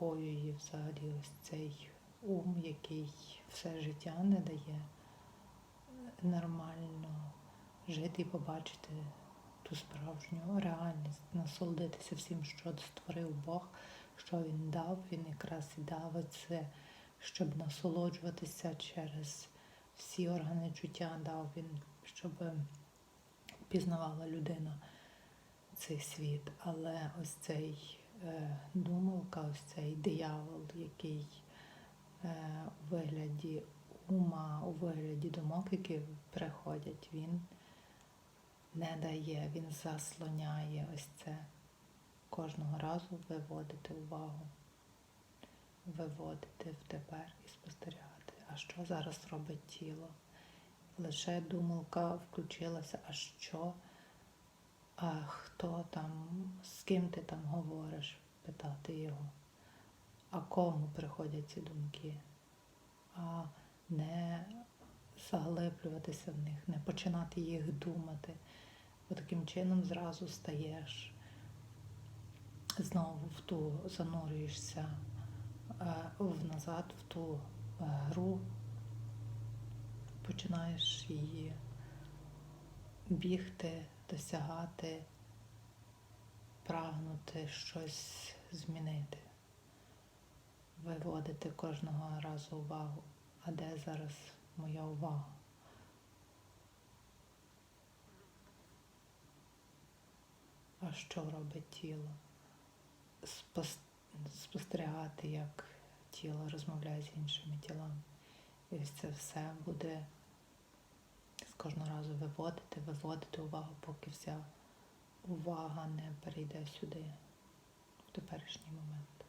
заспокоює взагалі ось цей ум, який все життя не дає нормально жити і побачити ту справжню реальність, насолодитися всім, що створив Бог, що Він дав. Він якраз і дав це, щоб насолоджуватися через всі органи чуття дав він, щоб пізнавала людина цей світ. Але ось цей думалка, ось цей диявол, який е, у вигляді ума, у вигляді думок, які приходять, він не дає, він заслоняє ось це. Кожного разу виводити увагу, виводити в тепер і спостерігати. А що зараз робить тіло? Лише думалка включилася, а що? А хто там, ким ти там говориш? питати його. А кому приходять ці думки? А не заглиблюватися в них, не починати їх думати. Бо таким чином зразу стаєш, знову в ту занурюєшся е, в назад, в ту е, гру, починаєш її бігти, досягати, прагнути щось змінити, виводити кожного разу увагу. А де зараз моя увага? А що робить тіло? Спостерігати, як тіло розмовляє з іншими тілами. І ось це все буде з кожного разу виводити, виводити увагу, поки вся увага не перейде сюди, в теперішній момент.